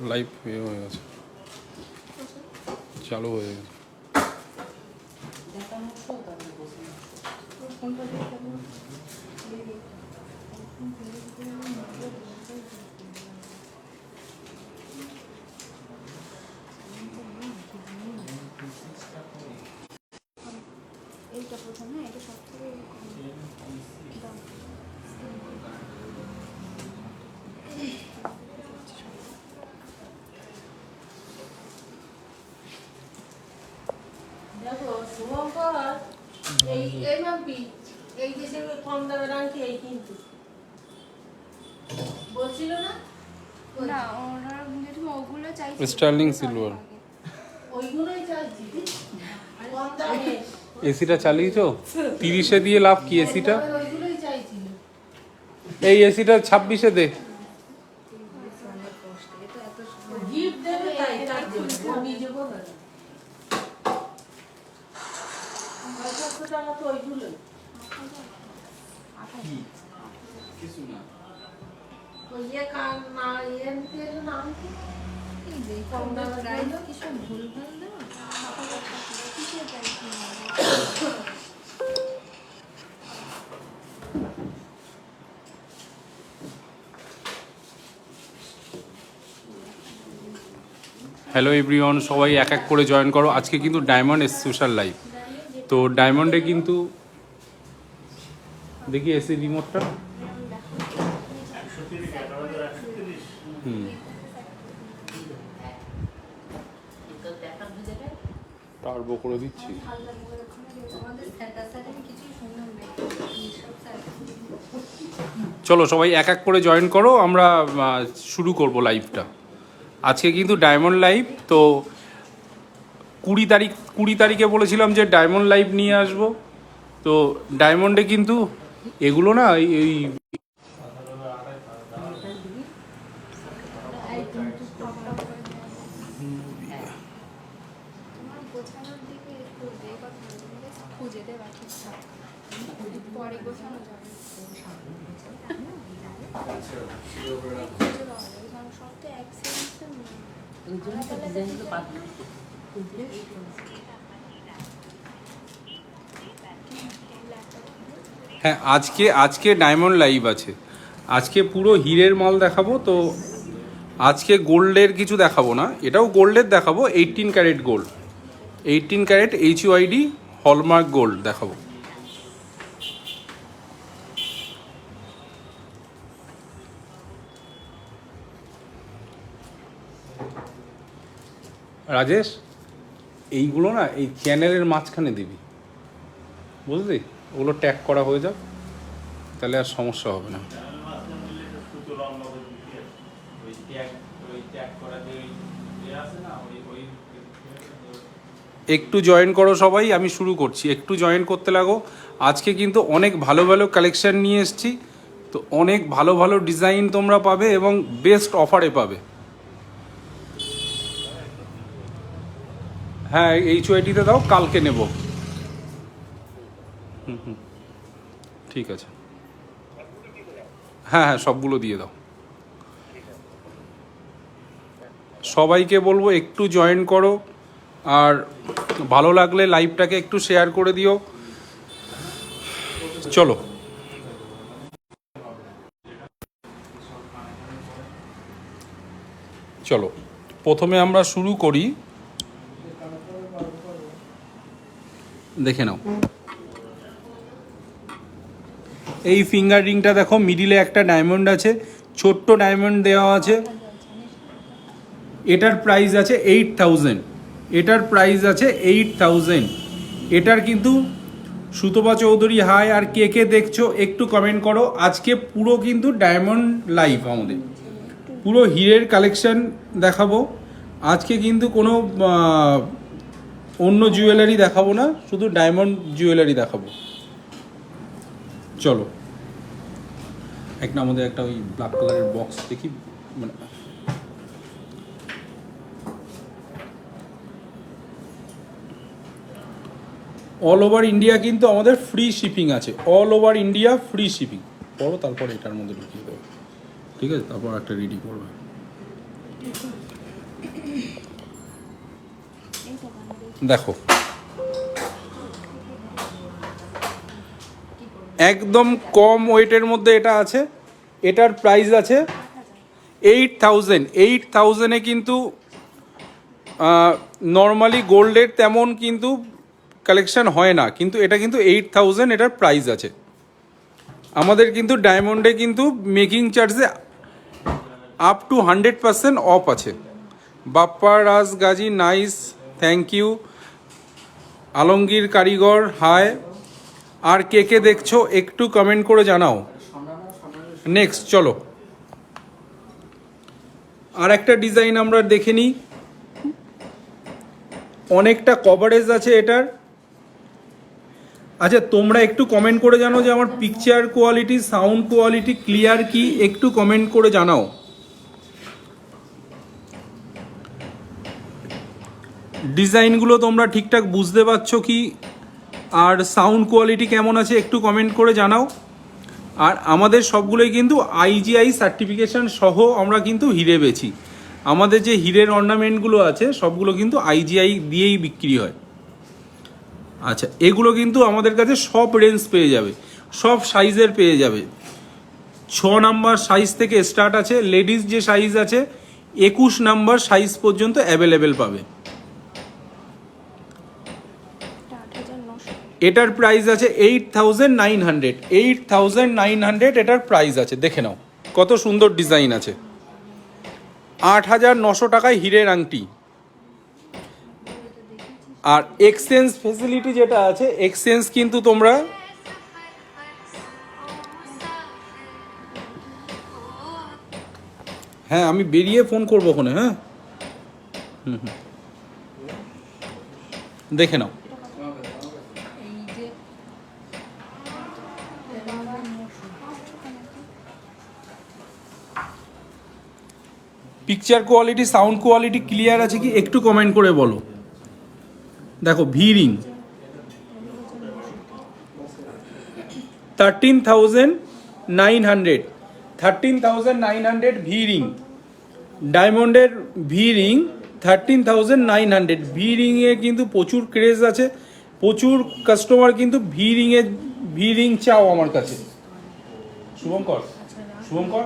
Live এ হয়ে গেছে চালু হয়ে গেছে এইটা প্রথম হ্যাঁ এটা সব থেকে দাম দেখো শুভঙ্কর এই এই মাম্পি এই দেশে কম দামের আংটি এই কিন্তু বলছিল না না ওরা যদি কম দামে এসিটা চালিয়েছো তিরিশে দিয়ে লাভ কি এসিটা এই এসিটা ছাব্বিশে দে করবে না হ্যালো এভরিওয়ান সবাই এক এক করে জয়েন করো। আজকে কিন্তু ডায়মন্ড সোশ্যাল লাইভ তো ডায়মন্ডে কিন্তু দেখি এসি রিমোটটা হুম। টার্বো করে দিচ্ছি। চলো সবাই এক এক করে জয়েন করো, আমরা শুরু করব লাইভটা আজকে কিন্তু ডায়মন্ড লাইভ তো কুড়ি তারিখ, কুড়ি তারিখে বলেছিলাম যে ডায়মন্ড লাইভ নিয়ে আসব। তো ডায়মন্ডে কিন্তু এগুলো না এই- এই তোমার গোছানোর দিকে একটু এ কথা বলবে, খুঁজে দেবা ঠিকঠাক পরে গোছানো যাবে হ্যাঁ আজকে আজকে ডায়মন্ড লাইভ আছে। আজকে পুরো হীরের মাল দেখাবো, তো আজকে গোল্ডের কিছু দেখাবো না। এটাও গোল্ডের দেখাবো eighteen carat gold eighteen carat H UID hallmark gold দেখাবো। রাজেশ, এইগুলো না এই চ্যানেলের মাঝখানে দিবি। বুঝলি? ওগুলো ট্যাগ করা হয়ে যাক, তাহলে আর সমস্যা হবে না। একটু জয়েন করো সবাই, আমি শুরু করছি। একটু জয়েন করতে লাগো। আজকে কিন্তু অনেক ভালো ভালো কালেকশান নিয়ে এসছি। তো অনেক ভালো ভালো ডিজাইন তোমরা পাবে এবং বেস্ট অফারে পাবে। হ্যাঁ এইচ ওয়াইটিতে দাও, কালকে নেব। হুম হুম। ঠিক আছে। হ্যাঁ হ্যাঁ সবগুলো দিয়ে দাও। সবাইকে বলব, একটু জয়েন করো, আর ভালো লাগলে লাইভটাকে একটু শেয়ার করে দিও। চলো। চলো। প্রথমে আমরা শুরু করি। দেখে নাও। এই ফিঙ্গার রিংটা দেখো মিডিলে একটা ডায়মন্ড আছে, ছোট্ট ডায়মন্ড দেওয়া আছে। এটার প্রাইস আছে এইট থাউজেন্ড এটার প্রাইস আছে এইট থাউজেন্ড এটার কিন্তু সুতপা চৌধুরী হাই আর কে কে দেখছ, একটু কমেন্ট করো। আজকে পুরো কিন্তু ডায়মন্ড লাইফ আমাদের। পুরো হীরের কালেকশন দেখাবো। আজকে কিন্তু কোনো অন্য জুয়েলারি দেখাবো না, শুধু ডায়মন্ড জুয়েলারি দেখাবো। চলো। একটা আমাদের একটা ওই ব্ল্যাক কালারের বক্স দেখি মানে অল ওভার ইন্ডিয়া কিন্তু আমাদের ফ্রি শিপিং আছে। All over India free shipping পড়ো, তারপর এটার মধ্যে ঢুকিয়ে দেবো। ঠিক আছে? তারপর একটা রেডি করবে এইটা বানাবে দেখো। একদম কম ওয়েটের মধ্যে এটা আছে। এটার প্রাইস আছে এইট থাউজেন্ড এইট থাউজেন্ডে কিন্তু নর্মালি গোল্ডের তেমন কিন্তু কালেকশন হয় না। কিন্তু এটা কিন্তু এইট থাউজেন্ড এটার প্রাইস আছে। আমাদের কিন্তু ডায়মন্ডে কিন্তু মেকিং চার্জে up to hundred percent off আছে। Bappa, Raj, Gazi nice thank you Alamgir Karigar, hi. আর কে কে দেখছ, একটু কমেন্ট করে জানাও। নেক্সট চলো। আর একটা ডিজাইন আমরা দেখে নিই। অনেকটা কভারেজ আছে এটার। আচ্ছা তোমরা একটু কমেন্ট করে জানো যে আমার picture quality sound quality clear কি? একটু কমেন্ট করে জানাও। ডিজাইনগুলো তোমরা ঠিকঠাক বুঝতে পারছ কি? আর সাউন্ড কোয়ালিটি কেমন আছে একটু কমেন্ট করে জানাও। আর আমাদের সবগুলোই কিন্তু আইজিআই সার্টিফিকেশন সহ আমরা কিন্তু হিরে বেছি আমাদের যে হিরের অর্নামেন্টগুলো আছে, সবগুলো কিন্তু আইজিআই দিয়েই বিক্রি হয়। আচ্ছা এগুলো কিন্তু আমাদের কাছে সব রেঞ্জ পেয়ে যাবে, সব সাইজের পেয়ে যাবে। ছ নাম্বার সাইজ থেকে স্টার্ট আছে লেডিস যে সাইজ আছে, একুশ নাম্বার সাইজ পর্যন্ত অ্যাভেলেবেল পাবে এটা আট হাজার নশো এটার প্রাইস আছে eight thousand nine hundred eight thousand nine hundred এটার প্রাইস আছে, দেখে নাও। কত সুন্দর ডিজাইন আছে। আট হাজার নশো টাকায় হীরের আংটি। আর এক্সচেঞ্জ ফেসিলিটি যেটা আছে এক্সচেঞ্জ কিন্তু তোমরা হ্যাঁ আমি বেরিয়ে ফোন করব ওখানে হ্যাঁ? হুম হুম। দেখে নাও এই যে picture quality sound quality clear আছে কি? একটু কমেন্ট করে বলো। দেখো V ring thirteen thousand nine hundred thirteen thousand nine hundred V ring ডায়মন্ডের V ring thirteen thousand nine hundred V রিংয়ে কিন্তু প্রচুর ক্রেজ আছে। প্রচুর কাস্টমার কিন্তু ভি রিংয়ে ভি রিং চাও আমার কাছে। শুভঙ্কর। শুভঙ্কর?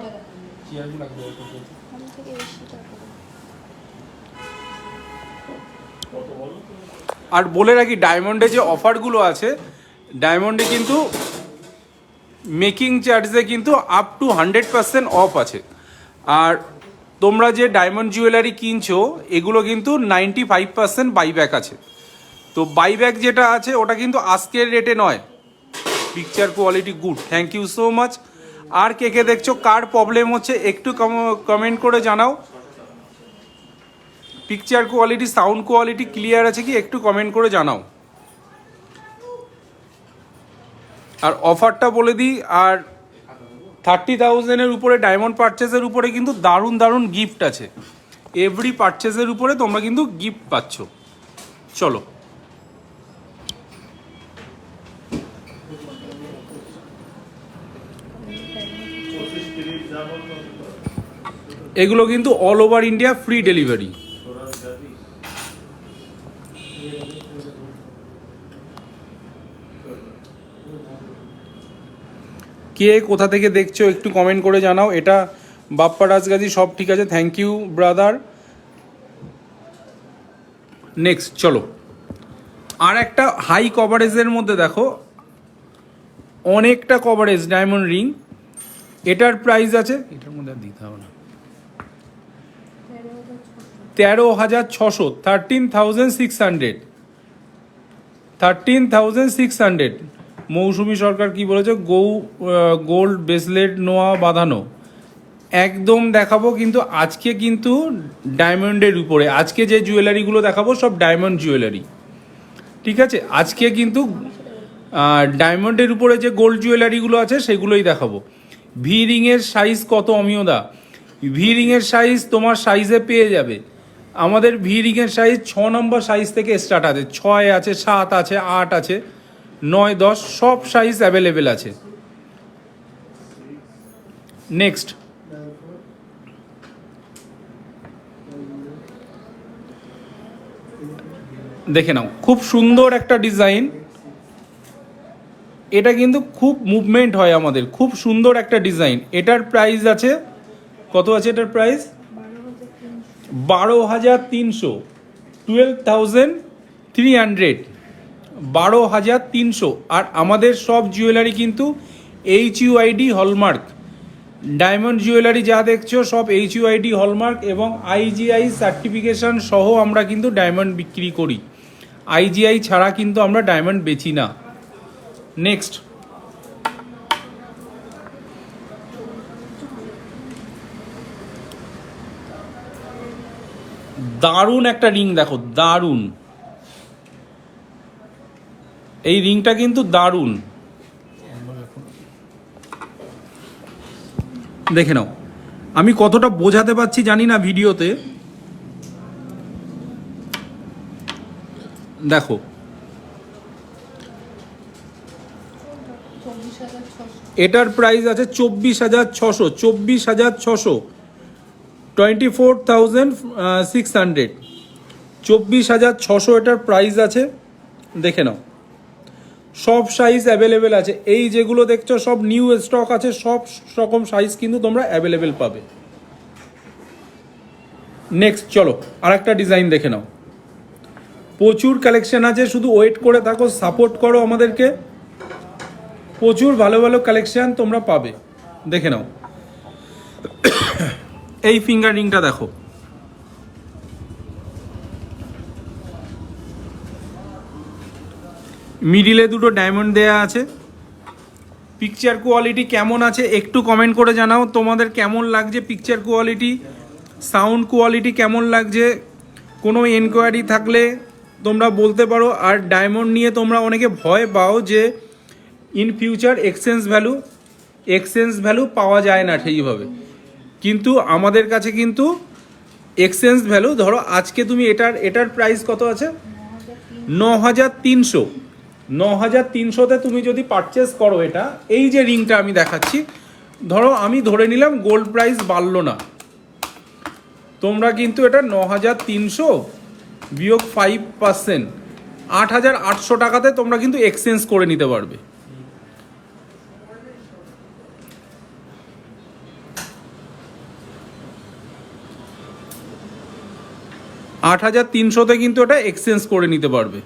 আর বলে রাখি ডায়মন্ডে যে অফারগুলো আছে ডায়মন্ডে কিন্তু মেকিং চার্জে কিন্তু up to hundred percent off আছে। আর তোমরা যে ডায়মন্ড জুয়েলারি কিনছো, এগুলো কিন্তু নাইনটি ফাইভ পার্সেন্ট বাইব্যাক আছে। তো বাইব্যাক যেটা আছে, ওটা কিন্তু আজকের রেটে নয়। Picture quality good thank you so much আর কে কে দেখছ? কার প্রবলেম হচ্ছে? একটু কমেন্ট করে জানাও। Picture quality sound quality clear আছে কি? একটু কমেন্ট করে জানাও। আর অফারটা বলে দিই, আর থার্টি থাউজেন্ডের উপরে ডায়মন্ড পারচেসের উপরে কিন্তু দারুণ দারুণ গিফট আছে। এভরি পারচেসের উপরে তোমরা কিন্তু গিফট পাচ্ছ। চলো। এগুলো কিন্তু all over India free delivery কে কোথা থেকে দেখছ একটু কমেন্ট করে জানাও। এটা বাপ্পা রাজগাজি, সব ঠিক আছে। থ্যাংক ইউ ব্রাদার নেক্সট চলো। আর একটা হাই কভারেজের মধ্যে দেখো। অনেকটা কভারেজ ডায়মন্ড রিং এটার প্রাইস আছে, এটার মধ্যে দিতে হবে না। তেরো হাজার ছশো thirteen thousand six hundred thirteen thousand six hundred Mousumi Sarkar কি বলেছে? গৌ গোল্ড ব্রেসলেট, নোয়া, বাঁধানো। একদম দেখাবো কিন্তু আজকে কিন্তু ডায়মন্ডের উপরে। আজকে যে জুয়েলারিগুলো দেখাবো সব ডায়মন্ড জুয়েলারি। ঠিক আছে? আজকে কিন্তু ডায়মন্ডের উপরে যে গোল্ড জুয়েলারিগুলো আছে সেগুলোই দেখাবো। ভি রিংয়ের সাইজ কত অমিয়দা? ভি রিংয়ের সাইজ তোমার সাইজে পেয়ে যাবে। আমাদের ভি সাইজ ছ নম্বর সাইজ থেকে স্টার্ট আছে। ছয় আছে, সাত আছে, আট আছে, নয়, দশ, সব সাইজ অ্যাভেলেবেল আছে। নেক্সট দেখে নাও, খুব সুন্দর একটা ডিজাইন এটা কিন্তু খুব মুভমেন্ট হয় আমাদের, খুব সুন্দর একটা ডিজাইন এটার প্রাইস আছে, কত আছে এটার প্রাইস বারো হাজার তিনশো টুয়েলভ থাউজেন্ড থ্রি হান্ড্রেড বারো হাজার তিনশো। আর আমাদের সব জুয়েলারি কিন্তু H UID hallmark diamond jewellery যা দেখছ সব এইচ ইউআইডি হলমার্ক এবং আইজিআই সার্টিফিকেশন সহ আমরা কিন্তু ডায়মন্ড বিক্রি করি। আইজিআই ছাড়া কিন্তু আমরা ডায়মন্ড বেচি না। নেক্সট দারুণ একটা রিং, দেখো, দারুণ। এই রিংটা কিন্তু দারুণ। দেখে নাও। আমি কতটা বোঝাতে পারছি জানি না ভিডিওতে। দেখো। এটার প্রাইস আছে চব্বিশ হাজার ছশো, চব্বিশ হাজার ছশো। Twenty four thousand six hundred চব্বিশ হাজার ছশো এটার প্রাইস আছে, দেখে নাও। সব সাইজ অ্যাভেলেবেল আছে। এই যেগুলো দেখছ, সব নিউ স্টক আছে, সব রকম সাইজ কিন্তু তোমরা অ্যাভেলেবেল পাবে। নেক্সট চলো, আরেকটা ডিজাইন দেখে নাও। প্রচুর কালেকশন আছে, শুধু ওয়েট করে থাকো সাপোর্ট করো আমাদেরকে। প্রচুর ভালো ভালো কালেকশন তোমরা পাবে। দেখে নাও। এই ফিঙ্গার রিংটা দেখো। মিডিলে দুটো ডায়মন্ড দেয়া আছে। পিকচার কোয়ালিটি কেমন আছে একটু কমেন্ট করে জানাও। তোমাদের কেমন লাগছে পিকচার কোয়ালিটি সাউন্ড কোয়ালিটি কেমন লাগছে? কোনো এনকোয়ারি থাকলে তোমরা বলতে পারো। আর ডায়মন্ড নিয়ে তোমরা অনেকে ভয় পাও যে in future exchange value exchange value পাওয়া যায় না সেইভাবে। কিন্তু আমাদের কাছে কিন্তু এক্সচেঞ্জ ভ্যালু ধরো আজকে তুমি এটার এটার প্রাইস কত আছে? ন হাজার তিনশো। ন হাজার তিনশোতে তুমি যদি পারচেস করো এটা, এই যে রিংটা আমি দেখাচ্ছি, ধরো আমি ধরে নিলাম গোল্ড প্রাইস বাড়লো না। তোমরা কিন্তু এটা ন হাজার তিনশো বিয়োগ ফাইভ পার্সেন্ট আট হাজার আটশো টাকাতে তোমরা কিন্তু এক্সচেঞ্জ করে নিতে পারবে। আট হাজার তিনশোতে কিন্তু এটা এক্সচেঞ্জ করে নিতে পারবে।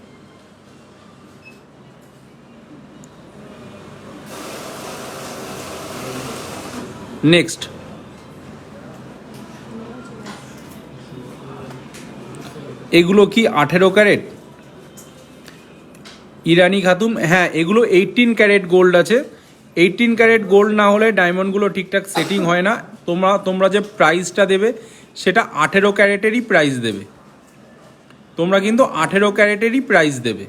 নেক্সট এগুলো কি আঠেরো ক্যারেট? ইরানি খাতুম হ্যাঁ এগুলো এইটিন ক্যারেট গোল্ড আছে। এইটিন ক্যারেট গোল্ড না হলে ডায়মন্ডগুলো ঠিকঠাক সেটিং হয় না। তোমরা তোমরা যে প্রাইসটা দেবে, সেটা আঠেরো ক্যারেটেরই প্রাইস দেবে। তোমরা কিন্তু আঠেরো ক্যারেটেরই প্রাইস দেবে।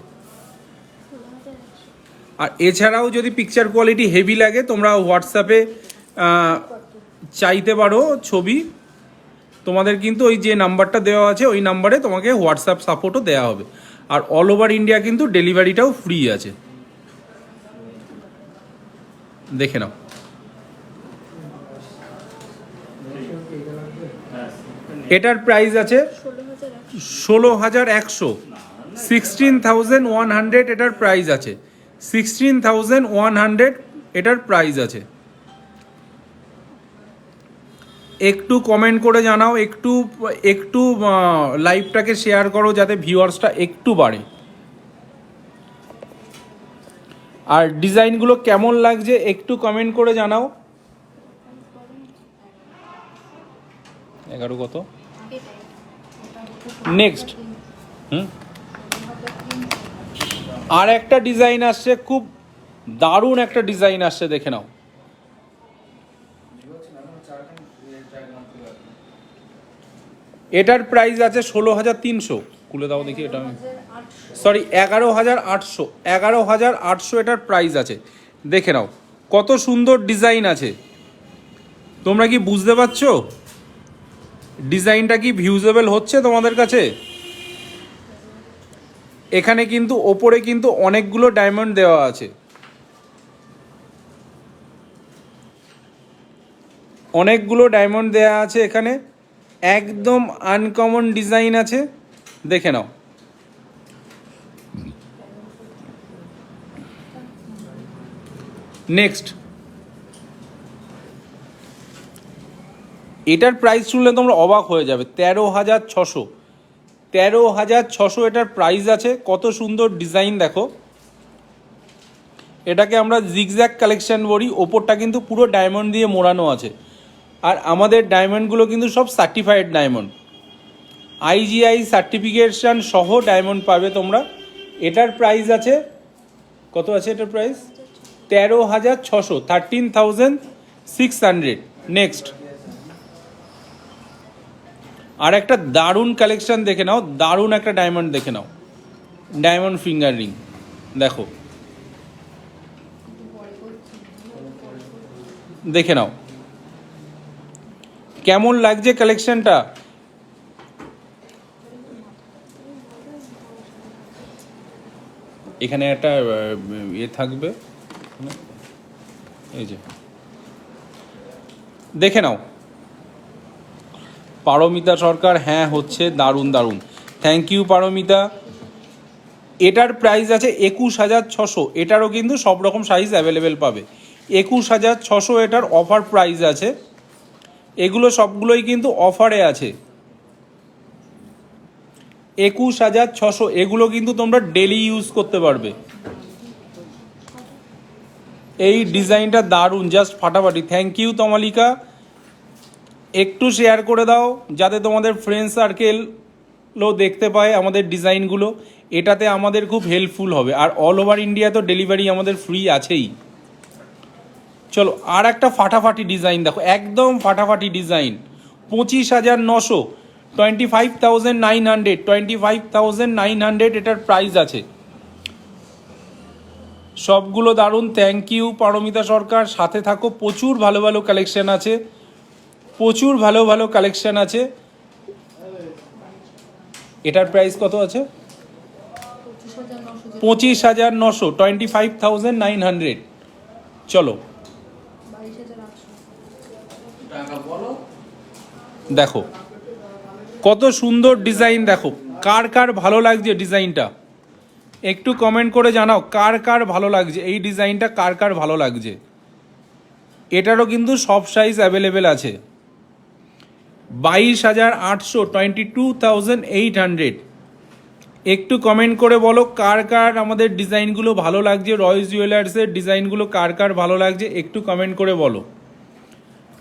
আর এছাড়াও যদি পিকচার কোয়ালিটি হেভি লাগে, তোমরা হোয়াটসঅ্যাপে চাইতে পারো ছবি। তোমাদের কিন্তু ওই যে নাম্বারটা দেওয়া আছে, ওই নাম্বারে তোমাকে হোয়াটসঅ্যাপ সাপোর্টও দেওয়া হবে। আর অল ওভার ইন্ডিয়া কিন্তু ডেলিভারিটাও ফ্রি আছে। দেখে নাও। এটার প্রাইস আছে ষোলো হাজার একশো। সিক্সটিন থাউজেন্ড ওয়ান হান্ড্রেড এটার প্রাইস আছে। সিক্সটিন থাউজেন্ড ওয়ান হান্ড্রেড এটার প্রাইস আছে। একটু কমেন্ট করে জানাও, একটু একটু লাইভটাকে শেয়ার করো যাতে ভিউয়ার্সটা একটু বাড়ে। আর ডিজাইনগুলো কেমন লাগছে একটু কমেন্ট করে জানাও। এগারো কত? নেক্সট হুম? আর একটা ডিজাইন আসছে, খুব দারুণ একটা ডিজাইন আসছে, দেখে নাও। এটার প্রাইস আছে ষোলো হাজার তিনশো। খুলে দাও দেখি এটা আমি। সরি এগারো হাজার আটশো। এগারো হাজার আটশো এটার প্রাইস আছে। দেখে নাও, কত সুন্দর ডিজাইন আছে। তোমরা কি বুঝতে পারছ? ডিজাইনটা কি ভিউজেবল হচ্ছে তোমাদের কাছে? এখানে কিন্তু ওপরে কিন্তু অনেকগুলো ডায়মন্ড দেওয়া আছে। অনেকগুলো ডায়মন্ড দেওয়া আছে এখানে। একদম আনকমন ডিজাইন আছে। দেখে নাও। নেক্সট এটার প্রাইস শুনলে তোমরা অবাক হয়ে যাবে। তেরো হাজার ছশো। তেরো হাজার ছশো এটার প্রাইস আছে। কত সুন্দর ডিজাইন দেখো। এটাকে আমরা জিগজ্যাক কালেকশন বলি। ওপরটা কিন্তু পুরো ডায়মন্ড দিয়ে মোড়ানো আছে। আর আমাদের ডায়মন্ডগুলো কিন্তু সব সার্টিফাইড ডায়মন্ড আইজিআই সার্টিফিকেশন সহ ডায়মন্ড পাবে তোমরা। এটার প্রাইস আছে, কত আছে এটার প্রাইস তেরো হাজার ছশো thirteen thousand six hundred next আর একটা দারুণ কালেকশন দেখে নাও, দারুণ একটা ডায়মন্ড দেখে নাও। ডায়মন্ড ফিঙ্গার রিং দেখো। দেখে নাও। কেমন লাগছে কালেকশনটা এখানে একটা ইয়ে থাকবে। এই যে। দেখে নাও। পারমিতা সরকার হ্যাঁ হচ্ছে, দারুণ দারুণ। Thank you Paromita. এটার প্রাইস আছে একুশ হাজার ছশো। এটারও কিন্তু সব রকম সাইজ অ্যাভেলেবেল পাবে। একুশ হাজার ছশো এটার অফার প্রাইস আছে। এগুলো সবগুলোই কিন্তু অফারে আছে। একুশ হাজার ছশো। এগুলো কিন্তু তোমরা ডেলি ইউজ করতে পারবে। এই ডিজাইনটা দারুণ জাস্ট ফাটাফাটি। Thank you Tamalika. একটু শেয়ার করে দাও, যাতে তোমাদের ফ্রেন্ড সার্কেলও দেখতে পায় আমাদের ডিজাইনগুলো এটাতে আমাদের খুব হেল্পফুল হবে। আর অল ওভার ইন্ডিয়া তো ডেলিভারি আমাদের ফ্রি আছেই। চলো, আর একটা ফাটাফাটি ডিজাইন দেখো। একদম ফাটাফাটি ডিজাইন পঁচিশ হাজার নশো। Twenty five thousand nine hundred twenty five thousand nine hundred এটার প্রাইস আছে। সবগুলো দারুণ। Thank you Paromita Sarkar. সাথে থাকো। প্রচুর ভালো ভালো কালেকশন আছে। প্রচুর ভালো ভালো কালেকশন আছে। এটার প্রাইস কত আছে? পঁচিশ হাজার নশো twenty five thousand nine hundred চলো। দেখো, কত সুন্দর ডিজাইন দেখো। কার কার ভালো লাগছে ডিজাইনটা একটু কমেন্ট করে জানাও, কার কার ভালো লাগছে? এই ডিজাইনটা কার কার ভালো লাগছে? এটারও কিন্তু সব সাইজ অ্যাভেলেবেল আছে। বাইশ হাজার আটশো twenty two thousand eight hundred একটু কমেন্ট করে বলো, কার কার আমাদের ডিজাইনগুলো ভালো লাগছে? রয়্যাল জুয়েলার্সের ডিজাইনগুলো কার কার ভালো লাগছে? একটু কমেন্ট করে বলো।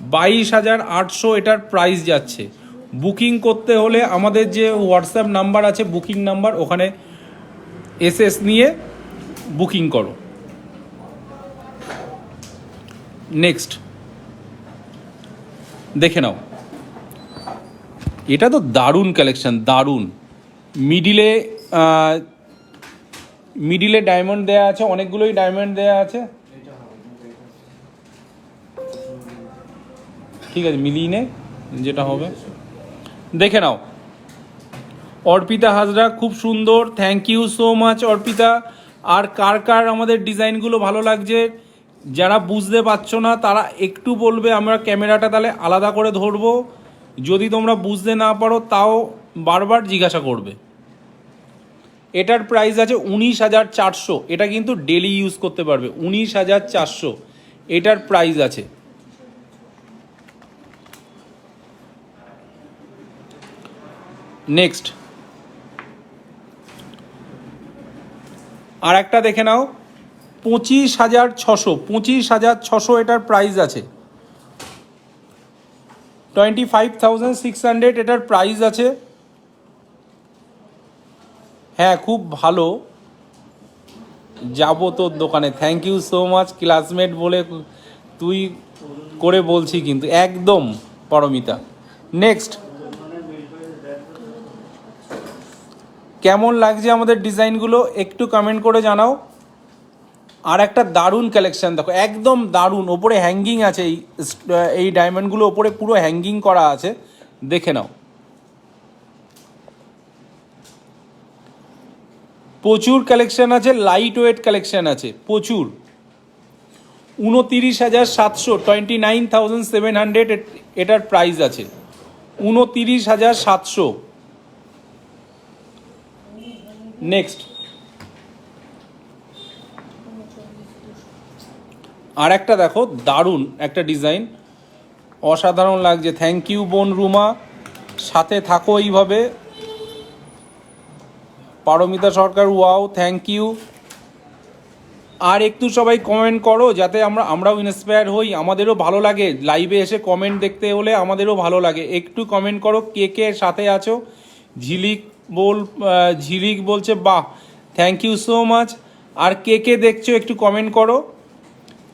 বাইশ হাজার আটশো এটার প্রাইস যাচ্ছে। বুকিং করতে হলে আমাদের যে হোয়াটসঅ্যাপ নাম্বার আছে বুকিং নাম্বার ওখানে এসএস নিয়ে বুকিং করো। নেক্সট দেখে নাও। এটা তো দারুণ কালেকশন দারুণ। মিডিলে মিডিলে ডায়মন্ড দেয়া আছে, অনেকগুলোই ডায়মন্ড দেয়া আছে। ঠিক আছে, মিলিয়ে নে, যেটা হবে। দেখে নাও। অর্পিতা হাজরা, খুব সুন্দর। Thank you so much Arpita. আর কার কার আমাদের ডিজাইনগুলো ভালো লাগছে, যারা বুঝতে পারছ না, তারা একটু বলবে, আমরা ক্যামেরাটা তাহলে আলাদা করে ধরবো। যদি তোমরা বুঝতে না পারো, তাও বারবার জিজ্ঞাসা করবে। এটার প্রাইস আছে উনিশ হাজার চারশো। এটা কিন্তু ডেলি ইউজ করতে পারবে, উনিশ হাজার চারশো। এটার প্রাইস আছে। নেক্সট আর একটা দেখে নাও, পঁচিশ হাজার ছশো। পঁচিশ হাজার ছশো এটার প্রাইস আছে। Twenty five thousand six hundred এটার প্রাইস আছে। হ্যাঁ খুব ভালো। যাব তোর দোকানে। Thank you so much classmate বলে তুই করে বলছি কিন্তু, একদম পরমিতা। নেক্সট কেমন লাগছে আমাদের ডিজাইনগুলো একটু কমেন্ট করে জানাও। আর একটা দারুণ কালেকশান দেখো, একদম দারুণ, ওপরে হ্যাঙ্গিং আছে এই এই ডায়মন্ডগুলো ওপরে পুরো হ্যাঙ্গিং করা আছে, দেখে নাও। প্রচুর কালেকশান আছে লাইট ওয়েট কালেকশন আছে, প্রচুর। উনতিরিশ হাজার সাতশো twenty nine thousand seven hundred এটার প্রাইস আছে। উনতিরিশ হাজার সাতশো। নেক্সট আর একটা দেখো, দারুণ একটা ডিজাইন। অসাধারণ লাগছে। থ্যাংক ইউ বোন রুমা। সাথে থাকো এইভাবে। Paromita Sarkar wow thank you আর একটু সবাই কমেন্ট করো, যাতে আমরা, আমরাও ইন্সপায়ার হই। আমাদেরও ভালো লাগে। লাইভে এসে কমেন্ট দেখতে হলে আমাদেরও ভালো লাগে। একটু কমেন্ট করো, কে কে সাথে আছো? ঝিলিক বল ঝিলিক বলছে, বাহ থ্যাংক ইউ সো মাচ আর কে কে দেখছ, একটু কমেন্ট করো।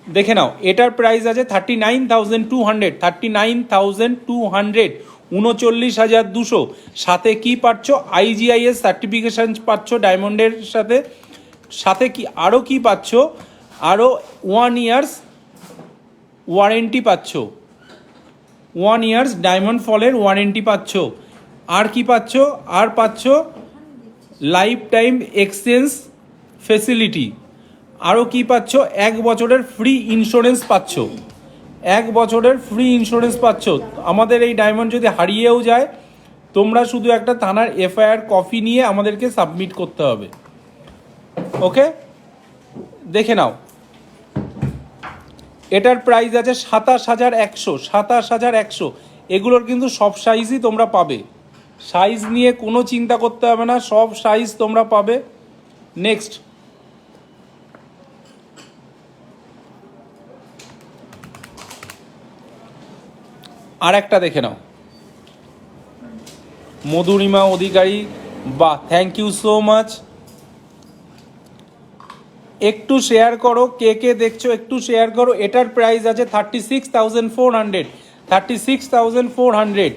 দেখে নাও, এটার প্রাইস আছে thirty nine thousand two hundred thirty nine thousand two hundred উনচল্লিশ হাজার দুশো। সাথে কি পাচ্ছ? আইজিআইএস সার্টিফিকেশন পাচ্ছ ডায়মন্ডের সাথে। সাথে কি আরও কি পাচ্ছ? আরও ওয়ান ইয়ার্স ওয়ারেন্টি পাচ্ছ। ওয়ান ইয়ার্স ডায়মন্ড ফলের ওয়ারেন্টি পাচ্ছ। আর কি পাচ্ছ? আর পাচ্ছ লাইফ টাইম এক্সচেঞ্জ ফেসিলিটি আরও কি পাচ্ছ? এক বছরের ফ্রি ইন্স্যুরেন্স পাচ্ছ। এক বছরের ফ্রি ইন্স্যুরেন্স পাচ্ছ। আমাদের এই ডায়মন্ড যদি হারিয়েও যায়, তোমরা শুধু একটা থানার এফআইআর কপি নিয়ে আমাদেরকে সাবমিট করতে হবে। ওকে দেখে নাও। এটার প্রাইস আছে সাতাশ হাজার একশো, সাতাশ হাজার একশো। এগুলোর কিন্তু সব সাইজই তোমরা পাবে। সাইজ নিয়ে কোনো চিন্তা করতে হবে না, সব সাইজ তোমরা পাবে। নেক্সট আর একটা দেখে নাও। মধুরিমা অধিকারী, বা থ্যাংক ইউ সো মাচ একটু শেয়ার করো, কে কে দেখছ, একটু শেয়ার করো। এটার প্রাইস আছে thirty six thousand four hundred thirty six thousand four hundred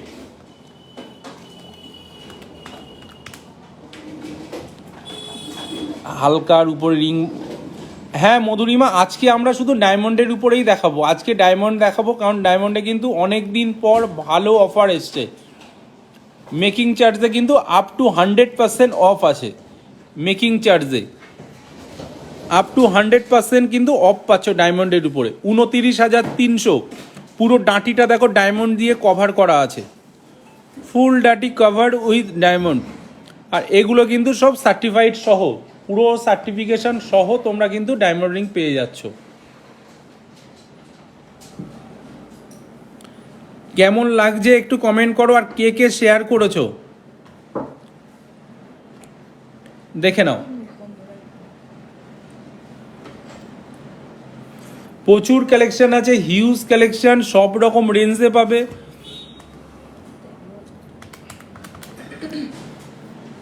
হালকার উপরে রিং হ্যাঁ মধুরিমা, আজকে আমরা শুধু ডায়মন্ডের উপরেই দেখাবো। আজকে ডায়মন্ড দেখাবো, কারণ ডায়মন্ডে কিন্তু অনেক দিন পর ভালো অফার এসছে। মেকিং চার্জে কিন্তু up to hundred percent off আছে। মেকিং চার্জে। আপ টু হান্ড্রেড পার্সেন্ট কিন্তু অফ পাচ্ছ ডায়মন্ডের উপরে। উনতিরিশ হাজার তিনশো। পুরো ডাঁটিটা দেখো, ডায়মন্ড দিয়ে কভার করা আছে। ফুল ডাঁটি কভার উইথ ডায়মন্ড আর এগুলো কিন্তু সব সার্টিফাইড সহ। পুরো সার্টিফিকেশন সহ তোমরা কিন্তু ডায়মন্ড রিং পেয়ে যাচ্ছ। কেমন লাগছে একটু কমেন্ট করো আর কে কে শেয়ার করেছ? দেখে নাও। প্রচুর কালেকশন আছে হিউজ কালেকশন সব রকম রেঞ্জে পাবে।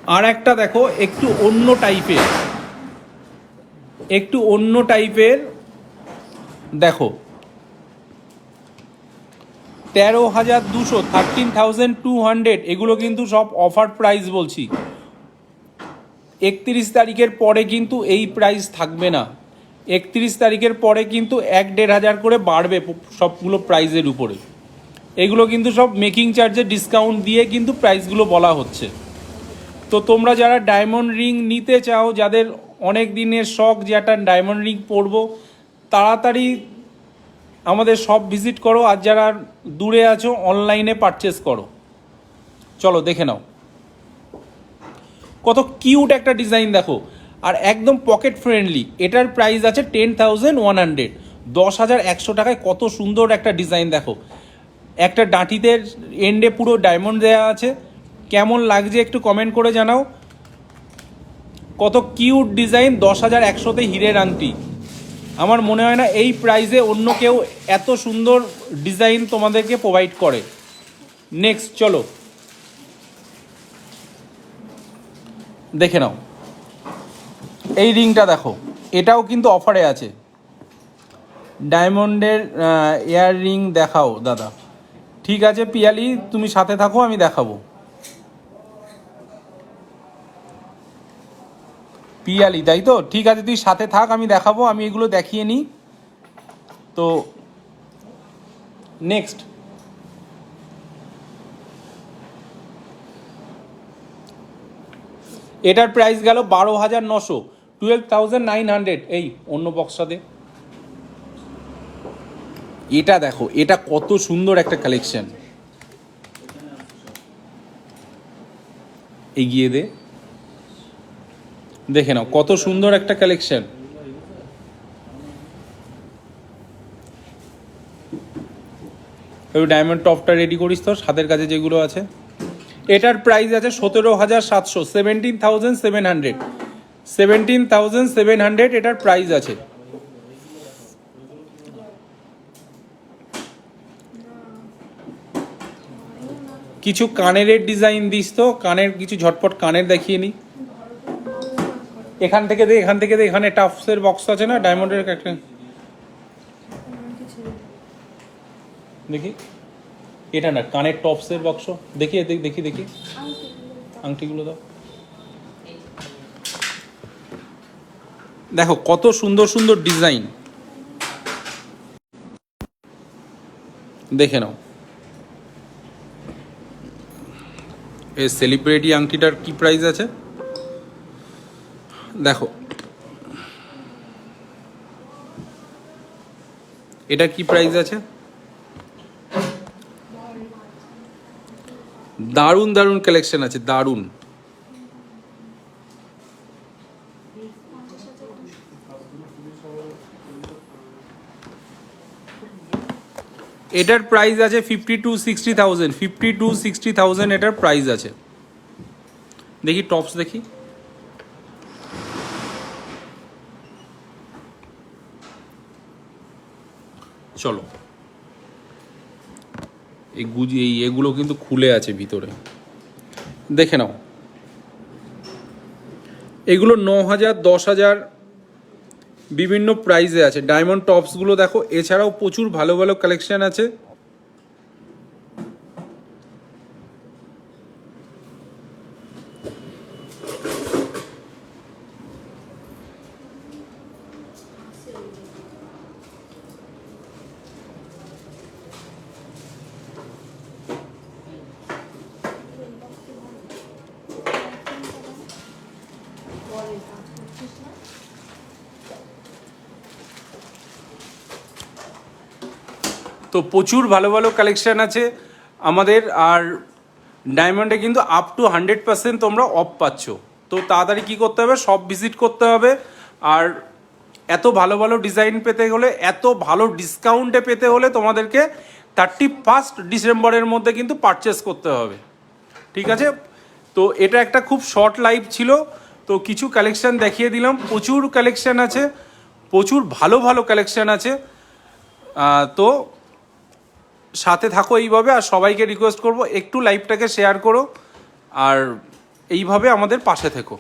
আর একটা দেখো, একটু অন্য টাইপের। একটু অন্য টাইপের, দেখো। তেরো হাজার দুশো থার্টিন থাউজেন্ড টু হান্ড্রেড এগুলো কিন্তু সব অফার প্রাইস বলছি। একত্রিশ তারিখের পরে কিন্তু এই প্রাইস থাকবে না। একত্রিশ তারিখের পরে কিন্তু এক দেড় হাজার করে বাড়বে সবগুলো প্রাইজের উপরে। এগুলো কিন্তু সব মেকিং চার্জে ডিসকাউন্ট দিয়ে কিন্তু প্রাইসগুলো বলা হচ্ছে। তো তোমরা যারা ডায়মন্ড রিং নিতে চাও, যাদের অনেক দিনের শখ যে একটা ডায়মন্ড রিং পরবো, তাড়াতাড়ি আমাদের সব ভিজিট করো আর যারা দূরে আছো অনলাইনে পারচেস করো। চলো, দেখে নাও। কত কিউট একটা ডিজাইন দেখো। আর একদম পকেট ফ্রেন্ডলি এটার প্রাইস আছে টেন থাউজেন্ড ওয়ান হান্ড্রেড দশ হাজার একশো টাকায় কত সুন্দর একটা ডিজাইন দেখো। একটা ডাঁটিতে এন্ডে পুরো ডায়মন্ড দেওয়া আছে। কেমন লাগছে একটু কমেন্ট করে জানাও। কত কিউট ডিজাইন দশ হাজার একশোতে হিরের আংটি। আমার মনে হয় না এই প্রাইজে অন্য কেউ এত সুন্দর ডিজাইন তোমাদেরকে প্রোভাইড করে। নেক্সট চলো। দেখে নাও। এই রিংটা দেখো, এটাও কিন্তু অফারে আছে। ডায়মন্ডের এয়ার রিং দেখাও, দাদা। ঠিক আছে পিয়ালি, তুমি সাথে থাকো, আমি দেখাবো। পিয়ালি, তাই তো? ঠিক আছে, তুই সাথে থাক, আমি দেখাবো, আমি এগুলো দেখিয়ে নিই। তো নেক্সট এটার প্রাইস গেল বারো হাজার নশো টুয়েলভ থাউজেন্ড নাইন হান্ড্রেড এই, অন্য বক্সটাতে এটা দেখো, এটা কত সুন্দর একটা কালেকশন এগিয়ে দে। দেখে নাও, কত সুন্দর একটা কালেকশন ডায়মন্ড টপটা রেডি করিস তোর হাতের কাছে যেগুলো আছে। এটার প্রাইস আছে সতেরো হাজার সাতশো seventeen thousand seven hundred seventeen thousand seven hundred এটার প্রাইস আছে। কিছু কানের ডিজাইন দিস তো, কানের, কিছু ঝটপট কানের দেখিয়ে নি। এখান থেকে দে, এখান থেকে দে, এখানে টাফসের বক্স আছে না ডায়মন্ডের একটা। দেখি। এটা না, কানের টপসের বক্স দেখি দেখি দেখি। আংটিগুলো দাও। দেখো, কত সুন্দর সুন্দর ডিজাইন দেখে নাও। এই সেলিব্রিটি আংটিটার কি প্রাইস আছে? দেখো। এটা কি প্রাইস আছে? দারুণ দারুণ কালেকশন আছে, দারুণ। এটার প্রাইস আছে fifty two sixty thousand fifty two sixty thousand এটার প্রাইস আছে। দেখি টপস দেখি। চলো। এই গুজি, এই এগুলো কিন্তু খুলে আছে ভিতরে। দেখে নাও। এগুলো ন হাজার দশ হাজার বিভিন্ন প্রাইসে আছে। ডায়মন্ড টপসগুলো দেখো, এছাড়াও প্রচুর ভালো ভালো কালেকশান আছে। তো প্রচুর ভালো ভালো কালেকশান আছে। আমাদের আর ডায়মন্ডে কিন্তু আপ টু হান্ড্রেড পার্সেন্ট তোমরা অফ পাচ্ছ। তো তাড়াতাড়ি কী করতে হবে? সব ভিজিট করতে হবে। আর এত ভালো ভালো ডিজাইন পেতে হলে এত ভালো ডিসকাউন্টে পেতে হলে তোমাদেরকে থার্টি ফার্স্ট ডিসেম্বরের মধ্যে কিন্তু পারচেস করতে হবে। ঠিক আছে? তো এটা একটা খুব শর্ট লাইভ ছিল। তো কিছু কালেকশান দেখিয়ে দিলাম। প্রচুর কালেকশান আছে। প্রচুর ভালো ভালো কালেকশান আছে। তো সাথে থাকো এইভাবে, আর সবাইকে রিকোয়েস্ট করব, একটু লাইভটাকে শেয়ার করো, আর এইভাবে আমাদের পাশে থেকো।